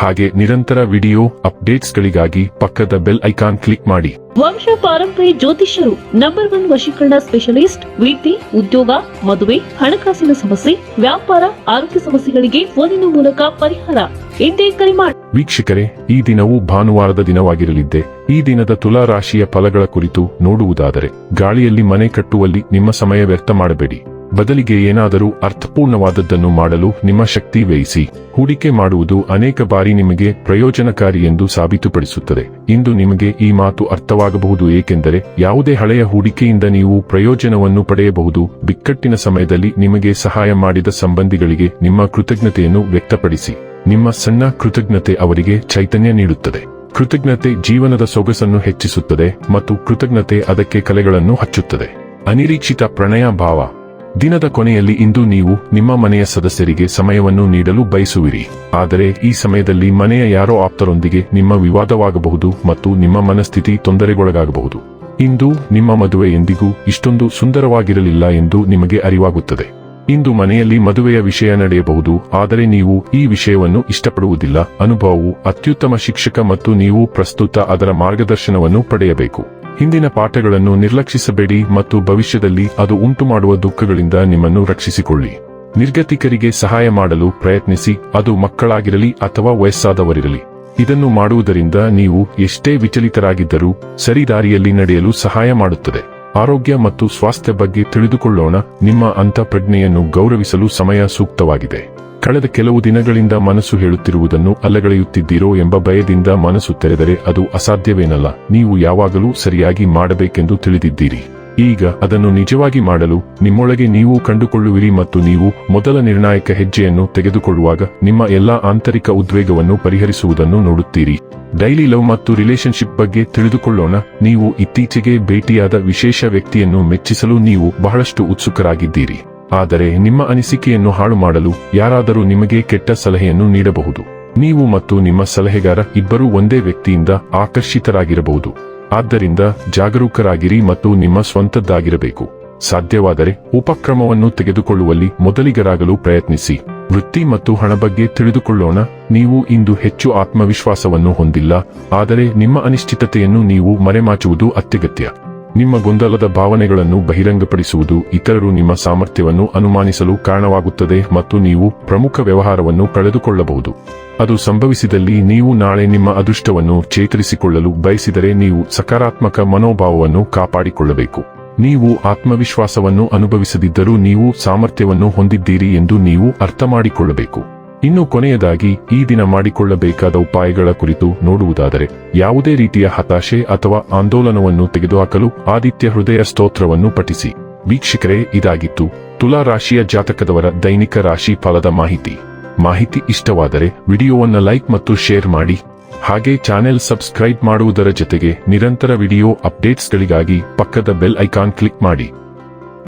ಹಾಗೆ ನಿರಂತರ ವಿಡಿಯೋ ಅಪ್ಡೇಟ್ಸ್ಗಳಿಗಾಗಿ ಪಕ್ಕದ ಬೆಲ್ ಐಕಾನ್ ಕ್ಲಿಕ್ ಮಾಡಿ. ವಂಶ ಪಾರಂಪರಿ ಜ್ಯೋತಿಷ್ಯರು ನಂಬರ್ ಒನ್ ವಶೀಕರಣ ಸ್ಪೆಷಲಿಸ್ಟ್ ವೃತ್ತಿ ಉದ್ಯೋಗ ಮದುವೆ ಹಣಕಾಸಿನ ಸಮಸ್ಯೆ ವ್ಯಾಪಾರ ಆರೋಗ್ಯ ಸಮಸ್ಯೆಗಳಿಗೆ ಫೋನಿನ ಮೂಲಕ ಪರಿಹಾರ. ಎಂದೇ ಕರೆ ಮಾಡಿ ವೀಕ್ಷಕರೇ ಈ ದಿನವು ಭಾನುವಾರದ ದಿನವಾಗಿರಲಿದ್ದೆ. ಈ ದಿನದ ತುಲಾ ರಾಶಿಯ ಫಲಗಳ ಕುರಿತು ನೋಡುವುದಾದರೆ ಗಾಳಿಯಲ್ಲಿ ಮನೆ ಕಟ್ಟುವಲ್ಲಿ ನಿಮ್ಮ ಸಮಯ ವ್ಯರ್ಥ ಮಾಡಬೇಡಿ. ಬದಲಿಗೆ ಏನಾದರೂ ಅರ್ಥಪೂರ್ಣವಾದದ್ದನ್ನು ಮಾಡಲು ನಿಮ್ಮ ಶಕ್ತಿ ವ್ಯಯಿಸಿ. ಹೂಡಿಕೆ ಮಾಡುವುದು ಅನೇಕ ಬಾರಿ ನಿಮಗೆ ಪ್ರಯೋಜನಕಾರಿ ಎಂದು ಸಾಬೀತುಪಡಿಸುತ್ತದೆ. ಇಂದು ನಿಮಗೆ ಈ ಮಾತು ಅರ್ಥವಾಗಬಹುದು ಏಕೆಂದರೆ ಯಾವುದೇ ಹಳೆಯ ಹೂಡಿಕೆಯಿಂದ ನೀವು ಪ್ರಯೋಜನವನ್ನು ಪಡೆಯಬಹುದು. ಬಿಕ್ಕಟ್ಟಿನ ಸಮಯದಲ್ಲಿ ನಿಮಗೆ ಸಹಾಯ ಮಾಡಿದ ಸಂಬಂಧಿಗಳಿಗೆ ನಿಮ್ಮ ಕೃತಜ್ಞತೆಯನ್ನು ವ್ಯಕ್ತಪಡಿಸಿ. ನಿಮ್ಮ ಸಣ್ಣ ಕೃತಜ್ಞತೆ ಅವರಿಗೆ ಚೈತನ್ಯ ನೀಡುತ್ತದೆ. ಕೃತಜ್ಞತೆ ಜೀವನದ ಸೊಗಸನ್ನು ಹೆಚ್ಚಿಸುತ್ತದೆ ಮತ್ತು ಕೃತಜ್ಞತೆ ಅದಕ್ಕೆ ಕಲೆಗಳನ್ನು ಹಚ್ಚುತ್ತದೆ. ಅನಿರೀಕ್ಷಿತ ಪ್ರಣಯ ಭಾವ. ದಿನದ ಕೊನೆಯಲ್ಲಿ ಇಂದು ನೀವು ನಿಮ್ಮ ಮನೆಯ ಸದಸ್ಯರಿಗೆ ಸಮಯವನ್ನು ನೀಡಲು ಬಯಸುವಿರಿ. ಆದರೆ ಈ ಸಮಯದಲ್ಲಿ ಮನೆಯ ಯಾರೋ ಆಪ್ತರೊಂದಿಗೆ ನಿಮ್ಮ ವಿವಾದವಾಗಬಹುದು ಮತ್ತು ನಿಮ್ಮ ಮನಸ್ಥಿತಿ ತೊಂದರೆಗೊಳಗಾಗಬಹುದು. ಇಂದು ನಿಮ್ಮ ಮದುವೆ ಎಂದಿಗೂ ಇಷ್ಟೊಂದು ಸುಂದರವಾಗಿರಲಿಲ್ಲ ಎಂದು ನಿಮಗೆ ಅರಿವಾಗುತ್ತದೆ. ಇಂದು ಮನೆಯಲ್ಲಿ ಮದುವೆಯ ವಿಷಯ ನಡೆಯಬಹುದು, ಆದರೆ ನೀವು ಈ ವಿಷಯವನ್ನು ಇಷ್ಟಪಡುವುದಿಲ್ಲ. ಅನುಭವವು ಅತ್ಯುತ್ತಮ ಶಿಕ್ಷಕ ಮತ್ತು ನೀವು ಪ್ರಸ್ತುತ ಅದರ ಮಾರ್ಗದರ್ಶನವನ್ನು ಪಡೆಯಬೇಕು. ಹಿಂದಿನ ಪಾಠಗಳನ್ನು ನಿರ್ಲಕ್ಷಿಸಬೇಡಿ ಮತ್ತು ಭವಿಷ್ಯದಲ್ಲಿ ಅದು ಉಂಟುಮಾಡುವ ದುಃಖಗಳಿಂದ ನಿಮ್ಮನ್ನು ರಕ್ಷಿಸಿಕೊಳ್ಳಿ. ನಿರ್ಗತಿಕರಿಗೆ ಸಹಾಯ ಮಾಡಲು ಪ್ರಯತ್ನಿಸಿ, ಅದು ಮಕ್ಕಳಾಗಿರಲಿ ಅಥವಾ ವಯಸ್ಸಾದವರಿರಲಿ. ಇದನ್ನು ಮಾಡುವುದರಿಂದ ನೀವು ಎಷ್ಟೇ ವಿಚಲಿತರಾಗಿದ್ದರೂ ಸರಿದಾರಿಯಲ್ಲಿ ನಡೆಯಲು ಸಹಾಯ ಮಾಡುತ್ತದೆ. ಆರೋಗ್ಯ ಮತ್ತು ಸ್ವಾಸ್ಥ್ಯ ಬಗ್ಗೆ ತಿಳಿದುಕೊಳ್ಳೋಣ, ನಿಮ್ಮ ಅಂತಃಪ್ರಜ್ಞೆಯನ್ನು ಗೌರವಿಸಲು ಸಮಯ ಸೂಕ್ತವಾಗಿದೆ. ಕಳೆದ ಕೆಲವು ದಿನಗಳಿಂದ ಮನಸ್ಸು ಹೇಳುತ್ತಿರುವುದನ್ನು ಅಲ್ಲಗಳೆಯುತ್ತಿದ್ದೀರೋ ಎಂಬ ಭಯದಿಂದ ಮನಸ್ಸು ತೆರೆದರೆ ಅದು ಅಸಾಧ್ಯವೇನಲ್ಲ. ನೀವು ಯಾವಾಗಲೂ ಸರಿಯಾಗಿ ಮಾಡಬೇಕೆಂದು ತಿಳಿದಿದ್ದೀರಿ. ಈಗ ಅದನ್ನು ನಿಜವಾಗಿ ಮಾಡಲು ನಿಮ್ಮೊಳಗೆ ನೀವು ಕಂಡುಕೊಳ್ಳುವಿರಿ ಮತ್ತು ನೀವು ಮೊದಲ ನಿರ್ಣಾಯಕ ಹೆಜ್ಜೆಯನ್ನು ತೆಗೆದುಕೊಳ್ಳುವಾಗ ನಿಮ್ಮ ಎಲ್ಲಾ ಆಂತರಿಕ ಉದ್ವೇಗವನ್ನು ಪರಿಹರಿಸುವುದನ್ನು ನೋಡುತ್ತೀರಿ. ಡೈಲಿ ಲವ್ ಮತ್ತು ರಿಲೇಶನ್ಶಿಪ್ ಬಗ್ಗೆ ತಿಳಿದುಕೊಳ್ಳೋಣ. ನೀವು ಇತ್ತೀಚೆಗೆ ಭೇಟಿಯಾದ ವಿಶೇಷ ವ್ಯಕ್ತಿಯನ್ನು ಮೆಚ್ಚಿಸಲು ನೀವು ಬಹಳಷ್ಟು ಉತ್ಸುಕರಾಗಿದ್ದೀರಿ. ಆದರೆ ನಿಮ್ಮ ಅನಿಸಿಕೆಯನ್ನು ಹಾಳು ಮಾಡಲು ಯಾರಾದರೂ ನಿಮಗೆ ಕೆಟ್ಟ ಸಲಹೆಯನ್ನು ನೀಡಬಹುದು. ನೀವು ಮತ್ತು ನಿಮ್ಮ ಸಲಹೆಗಾರ ಇಬ್ಬರೂ ಒಂದೇ ವ್ಯಕ್ತಿಯಿಂದ ಆಕರ್ಷಿತರಾಗಿರಬಹುದು. ಆದ್ದರಿಂದ ಜಾಗರೂಕರಾಗಿರಿ ಮತ್ತು ನಿಮ್ಮ ಸ್ವಂತದ್ದಾಗಿರಬೇಕು. ಸಾಧ್ಯವಾದರೆ ಉಪಕ್ರಮವನ್ನು ತೆಗೆದುಕೊಳ್ಳುವಲ್ಲಿ ಮೊದಲಿಗರಾಗಲು ಪ್ರಯತ್ನಿಸಿ. ವೃತ್ತಿ ಮತ್ತು ಹಣ ಬಗ್ಗೆ ತಿಳಿದುಕೊಳ್ಳೋಣ. ನೀವು ಇಂದು ಹೆಚ್ಚು ಆತ್ಮವಿಶ್ವಾಸವನ್ನು ಹೊಂದಿಲ್ಲ, ಆದರೆ ನಿಮ್ಮ ಅನಿಶ್ಚಿತತೆಯನ್ನು ನೀವು ಮರೆಮಾಚುವುದು ಅತ್ಯಗತ್ಯ. ನಿಮ್ಮ ಗೊಂದಲದ ಭಾವನೆಗಳನ್ನು ಬಹಿರಂಗಪಡಿಸುವುದು ಇತರರು ನಿಮ್ಮ ಸಾಮರ್ಥ್ಯವನ್ನು ಅನುಮಾನಿಸಲು ಕಾರಣವಾಗುತ್ತದೆ ಮತ್ತು ನೀವು ಪ್ರಮುಖ ವ್ಯವಹಾರವನ್ನು ಕಳೆದುಕೊಳ್ಳಬಹುದು. ಅದು ಸಂಭವಿಸಿದಲ್ಲಿ ನೀವು ನಾಳೆ ನಿಮ್ಮ ಅದೃಷ್ಟವನ್ನು ಚೇತರಿಸಿಕೊಳ್ಳಲು ಬಯಸಿದರೆ ನೀವು ಸಕಾರಾತ್ಮಕ ಮನೋಭಾವವನ್ನು ಕಾಪಾಡಿಕೊಳ್ಳಬೇಕು. ನೀವು ಆತ್ಮವಿಶ್ವಾಸವನ್ನು ಅನುಭವಿಸದಿದ್ದರೂ ನೀವು ಸಾಮರ್ಥ್ಯವನ್ನು ಹೊಂದಿದ್ದೀರಿ ಎಂದು ನೀವು ಅರ್ಥ ಮಾಡಿಕೊಳ್ಳಬೇಕು ಇನ್ನು ಕೊನೆಯದಾಗಿ, ಈ ದಿನ ಮಾಡಿಕೊಳ್ಳಬೇಕಾದ ಉಪಾಯಗಳ ಕುರಿತು ನೋಡುವುದಾದರೆ, ಯಾವುದೇ ರೀತಿಯ ಹತಾಶೆ ಅಥವಾ ಆಂದೋಲನವನ್ನು ತೆಗೆದುಹಾಕಲು ಆದಿತ್ಯ ಹೃದಯ ಸ್ತೋತ್ರವನ್ನು ಪಠಿಸಿ. ವೀಕ್ಷಕರೇ, ಇದಾಗಿತ್ತು ತುಲಾ ರಾಶಿಯ ಜಾತಕದವರ ದೈನಿಕ ರಾಶಿ ಫಲದ ಮಾಹಿತಿ. ಮಾಹಿತಿ ಇಷ್ಟವಾದರೆ ವಿಡಿಯೋವನ್ನು ಲೈಕ್ ಮತ್ತು ಶೇರ್ ಮಾಡಿ. ಹಾಗೆ ಚಾನೆಲ್ ಸಬ್ಸ್ಕ್ರೈಬ್ ಮಾಡುವುದರ ಜೊತೆಗೆ ನಿರಂತರ ವಿಡಿಯೋ ಅಪ್ಡೇಟ್ಸ್ಗಳಿಗಾಗಿ ಪಕ್ಕದ ಬೆಲ್ ಐಕಾನ್ ಕ್ಲಿಕ್ ಮಾಡಿ.